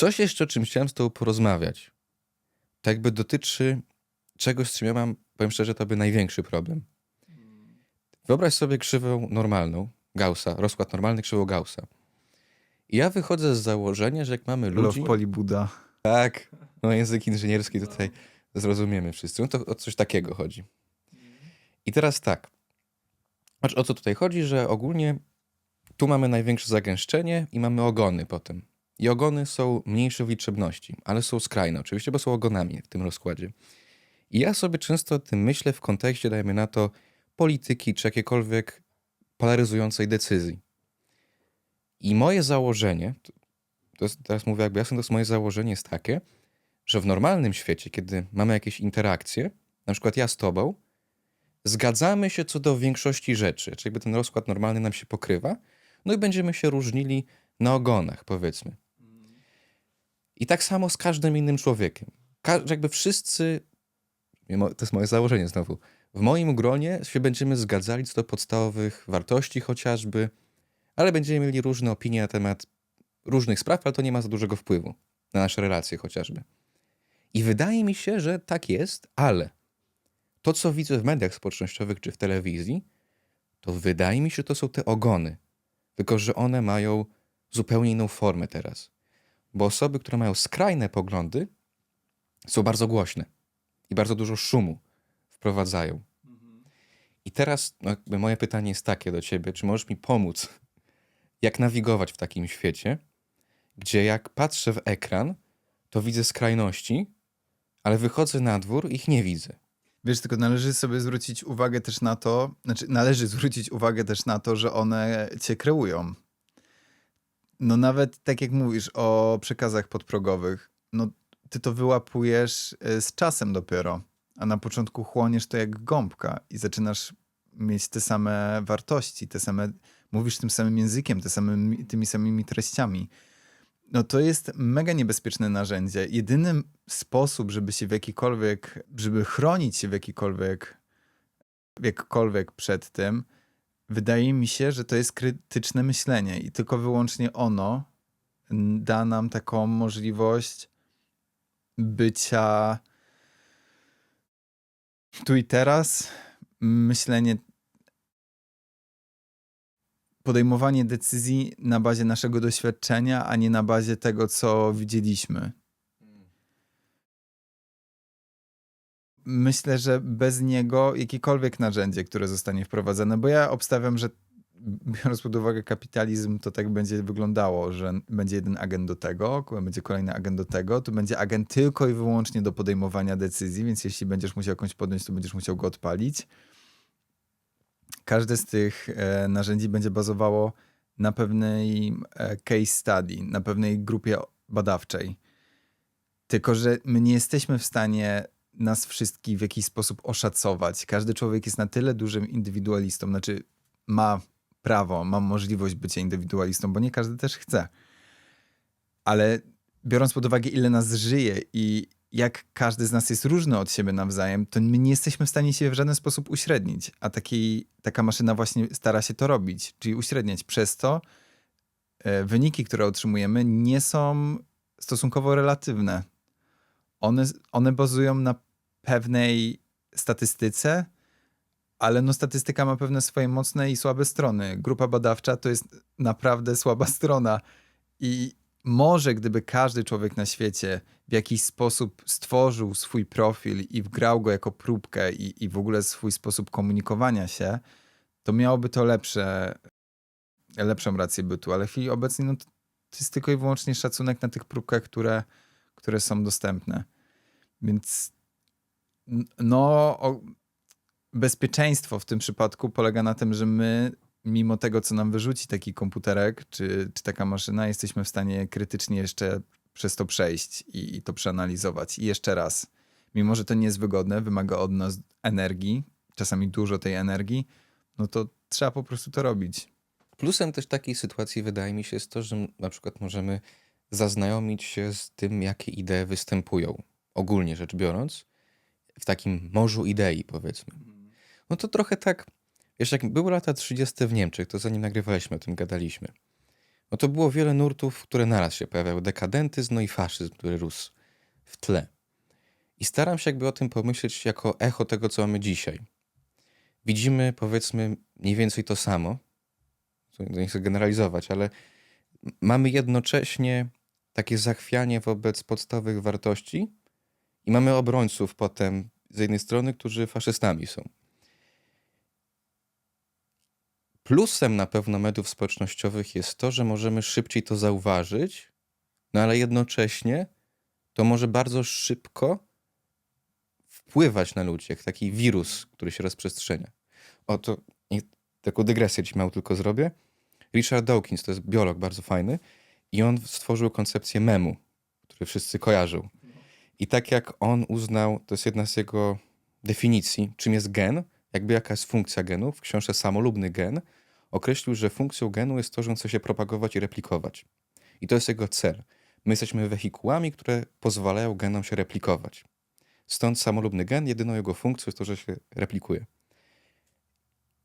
Coś jeszcze, o czym chciałem z tobą porozmawiać. Tak jakby dotyczy czegoś, z czym ja mam, powiem szczerze, to by największy problem. Wyobraź sobie krzywą normalną, Gaussa, rozkład normalny krzywą Gaussa. I ja wychodzę z założenia, że jak mamy ludzi... Love Poli Buddha. Tak, no język inżynierski tutaj zrozumiemy wszyscy. No to o coś takiego chodzi. I teraz tak. O co tutaj chodzi, że ogólnie tu mamy największe zagęszczenie i mamy ogony potem. I ogony są mniejsze w liczebności, ale są skrajne oczywiście, bo są ogonami w tym rozkładzie. I ja sobie często o tym myślę w kontekście, dajmy na to, polityki czy jakiejkolwiek polaryzującej decyzji. I moje założenie, to jest, teraz mówię jakby jasno, to jest moje założenie jest takie, że w normalnym świecie, kiedy mamy jakieś interakcje, na przykład ja z tobą, zgadzamy się co do większości rzeczy, czyli jakby ten rozkład normalny nam się pokrywa, no i będziemy się różnili na ogonach, powiedzmy. I tak samo z każdym innym człowiekiem. Ka- jakby wszyscy, to jest moje założenie znowu, w moim gronie się będziemy zgadzali co do podstawowych wartości chociażby, ale będziemy mieli różne opinie na temat różnych spraw, ale to nie ma za dużego wpływu na nasze relacje chociażby. I wydaje mi się, że tak jest, ale to, co widzę w mediach społecznościowych czy w telewizji, to wydaje mi się, że to są te ogony. Tylko, że one mają zupełnie inną formę teraz. Bo osoby, które mają skrajne poglądy, są bardzo głośne i bardzo dużo szumu wprowadzają. I teraz no, moje pytanie jest takie do ciebie: czy możesz mi pomóc, jak nawigować w takim świecie, gdzie jak patrzę w ekran, to widzę skrajności, ale wychodzę na dwór i ich nie widzę. Wiesz, tylko należy sobie zwrócić uwagę też na to, znaczy należy zwrócić uwagę też na to, że one cię kreują. No nawet tak jak mówisz o przekazach podprogowych, no ty to wyłapujesz y, z czasem dopiero, a na początku chłoniesz to jak gąbka i zaczynasz mieć te same wartości, te same, mówisz tym samym językiem, te samymi, tymi samymi treściami. No to jest mega niebezpieczne narzędzie. Jedyny sposób, żeby się w jakikolwiek, żeby chronić się w jakikolwiek, jakkolwiek przed tym, wydaje mi się, że to jest krytyczne myślenie i tylko wyłącznie ono da nam taką możliwość bycia tu i teraz, myślenie, podejmowanie decyzji na bazie naszego doświadczenia, a nie na bazie tego, co widzieliśmy. Myślę, że bez niego jakiekolwiek narzędzie, które zostanie wprowadzone, bo ja obstawiam, że biorąc pod uwagę kapitalizm, to tak będzie wyglądało, że będzie jeden agent do tego, będzie kolejny agent do tego, tu będzie agent tylko i wyłącznie do podejmowania decyzji, więc jeśli będziesz musiał jakąś podjąć, to będziesz musiał go odpalić. Każde z tych e, narzędzi będzie bazowało na pewnej e, case study, na pewnej grupie badawczej. Tylko, że my nie jesteśmy w stanie nas wszystkich w jakiś sposób oszacować. Każdy człowiek jest na tyle dużym indywidualistą, znaczy ma prawo, ma możliwość bycia indywidualistą, bo nie każdy też chce. Ale biorąc pod uwagę, ile nas żyje i jak każdy z nas jest różny od siebie nawzajem, to my nie jesteśmy w stanie się w żaden sposób uśrednić. A taki, taka maszyna właśnie stara się to robić, czyli uśredniać. Przez to e, wyniki, które otrzymujemy, nie są stosunkowo relatywne. One, one bazują na pewnej statystyce, ale no statystyka ma pewne swoje mocne i słabe strony. Grupa badawcza to jest naprawdę słaba strona i może gdyby każdy człowiek na świecie w jakiś sposób stworzył swój profil i wgrał go jako próbkę i, i w ogóle swój sposób komunikowania się, to miałoby to lepsze, lepszą rację bytu, ale w chwili obecnej no, to jest tylko i wyłącznie szacunek na tych próbkach, które, które są dostępne. Więc no, o, bezpieczeństwo w tym przypadku polega na tym, że my, mimo tego, co nam wyrzuci taki komputerek czy, czy taka maszyna, jesteśmy w stanie krytycznie jeszcze przez to przejść i, i to przeanalizować. I jeszcze raz, mimo że to nie jest wygodne, wymaga od nas energii, czasami dużo tej energii, no to trzeba po prostu to robić. Plusem też takiej sytuacji wydaje mi się jest to, że na przykład możemy zaznajomić się z tym, jakie idee występują, ogólnie rzecz biorąc, w takim morzu idei, powiedzmy. No to trochę tak, wiesz, jak były lata 30. w Niemczech, to zanim nagrywaliśmy o tym, gadaliśmy. no to było wiele nurtów, które naraz się pojawiały. Dekadentyzm, no i faszyzm, który rósł w tle. I staram się jakby o tym pomyśleć jako echo tego, co mamy dzisiaj. Widzimy, powiedzmy, mniej więcej to samo. Nie chcę generalizować, ale mamy jednocześnie takie zachwianie wobec podstawowych wartości i mamy obrońców potem z jednej strony, którzy faszystami są. Plusem na pewno mediów społecznościowych jest to, że możemy szybciej to zauważyć, no ale jednocześnie to może bardzo szybko wpływać na ludzi, jak taki wirus, który się rozprzestrzenia. Oto taką dygresję ci mało tylko zrobię. Richard Dawkins to jest biolog bardzo fajny i on stworzył koncepcję memu, który wszyscy kojarzą. I tak jak on uznał, to jest jedna z jego definicji, czym jest gen, jakby jaka jest funkcja genu, w książce Samolubny gen, określił, że funkcją genu jest to, że on chce się propagować i replikować. I to jest jego cel. My jesteśmy wehikułami, które pozwalają genom się replikować. Stąd samolubny gen, jedyną jego funkcją jest to, że się replikuje.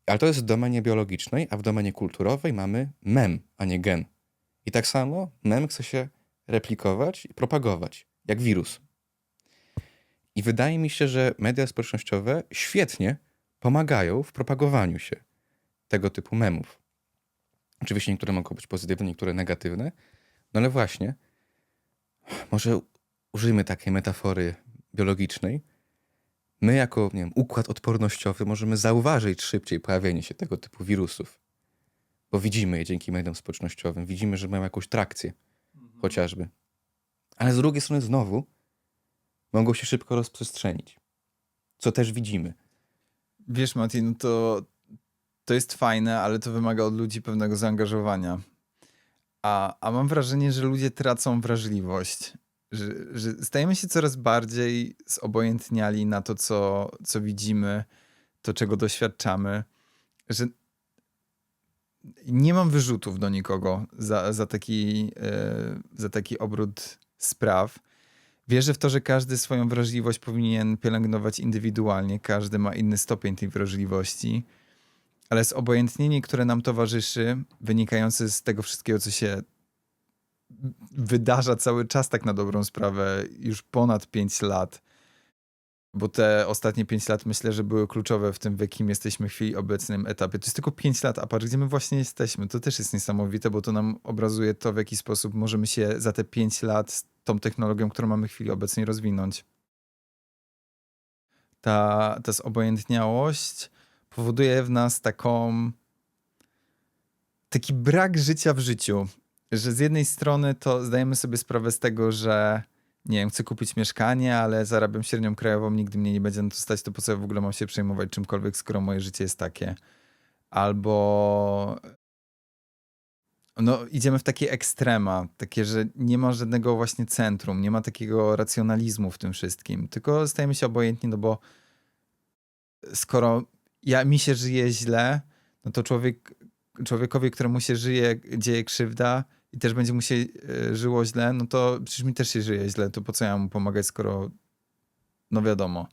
Ale to jest w domenie biologicznej, a w domenie kulturowej mamy mem, a nie gen. I tak samo mem chce się replikować i propagować, jak wirus. I wydaje mi się, że media społecznościowe świetnie pomagają w propagowaniu się tego typu memów. Oczywiście niektóre mogą być pozytywne, niektóre negatywne, no ale właśnie, może użyjmy takiej metafory biologicznej. My, jako nie wiem, układ odpornościowy, możemy zauważyć szybciej pojawienie się tego typu wirusów, bo widzimy je dzięki mediom społecznościowym, widzimy, że mają jakąś trakcję, chociażby. Ale z drugiej strony, znowu, mogą się szybko rozprzestrzenić, co też widzimy. Wiesz, Martin, to, to jest fajne, ale to wymaga od ludzi pewnego zaangażowania. A, a mam wrażenie, że ludzie tracą wrażliwość. Że, że stajemy się coraz bardziej zobojętniali na to, co, co widzimy, to, czego doświadczamy. Że nie mam wyrzutów do nikogo za, za, taki, e, za taki obrót spraw. Wierzę w to, że każdy swoją wrażliwość powinien pielęgnować indywidualnie. Każdy ma inny stopień tej wrażliwości. Ale zobojętnienie, które nam towarzyszy, wynikające z tego wszystkiego, co się wydarza cały czas, tak na dobrą sprawę, już ponad 5 lat, bo te ostatnie 5 lat myślę, że były kluczowe w tym, w jakim jesteśmy w chwili obecnym etapie. To jest tylko 5 lat, a patrz, gdzie my właśnie jesteśmy. To też jest niesamowite, bo to nam obrazuje to, w jaki sposób możemy się za te 5 lat z tą technologią, którą mamy w chwili obecnej, rozwinąć. Ta, ta zobojętniałość powoduje w nas taką taki brak życia w życiu, że z jednej strony to zdajemy sobie sprawę z tego, że nie wiem, chcę kupić mieszkanie, ale zarabiam średnią krajową, nigdy mnie nie będzie na to stać, to po co ja w ogóle mam się przejmować czymkolwiek, skoro moje życie jest takie. Albo no, idziemy w takie ekstrema, takie, że nie ma żadnego właśnie centrum, nie ma takiego racjonalizmu w tym wszystkim, tylko stajemy się obojętni, no bo skoro ja, mi się żyje źle, no to człowiek, człowiekowi, któremu się żyje, dzieje krzywda i też będzie mu się e, żyło źle, no to przecież mi też się żyje źle, to po co ja mu pomagać, skoro no wiadomo.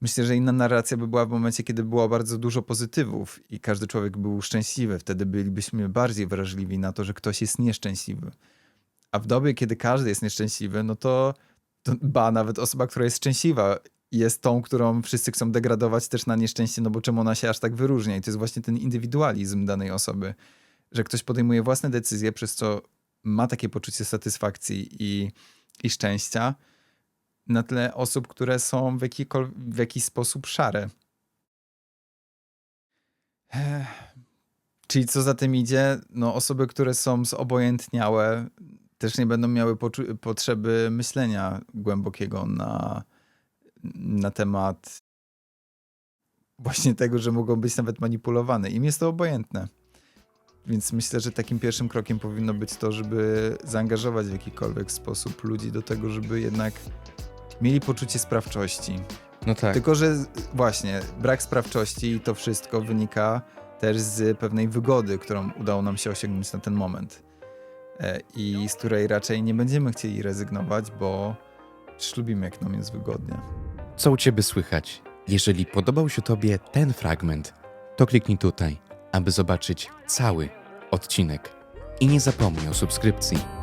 Myślę, że inna narracja by była w momencie, kiedy było bardzo dużo pozytywów i każdy człowiek był szczęśliwy. Wtedy bylibyśmy bardziej wrażliwi na to, że ktoś jest nieszczęśliwy. A w dobie, kiedy każdy jest nieszczęśliwy, no to, to ba, nawet osoba, która jest szczęśliwa, jest tą, którą wszyscy chcą degradować też na nieszczęście, no bo czemu ona się aż tak wyróżnia? I to jest właśnie ten indywidualizm danej osoby, że ktoś podejmuje własne decyzje, przez co ma takie poczucie satysfakcji i, i szczęścia, na tle osób, które są w, w jakiś sposób szare. Ech. Czyli co za tym idzie? No, osoby, które są zobojętniałe, też nie będą miały potrzeby myślenia głębokiego na, na temat właśnie tego, że mogą być nawet manipulowane. Im jest to obojętne. Więc myślę, że takim pierwszym krokiem powinno być to, żeby zaangażować w jakikolwiek sposób ludzi do tego, żeby jednak mieli poczucie sprawczości. No tak. Tylko, że właśnie brak sprawczości i to wszystko wynika też z pewnej wygody, którą udało nam się osiągnąć na ten moment. E, I z której raczej nie będziemy chcieli rezygnować, bo przecież lubimy, jak nam jest wygodnie. Co u Ciebie słychać? Jeżeli podobał się Tobie ten fragment, to kliknij tutaj, aby zobaczyć cały odcinek. i nie zapomnij o subskrypcji.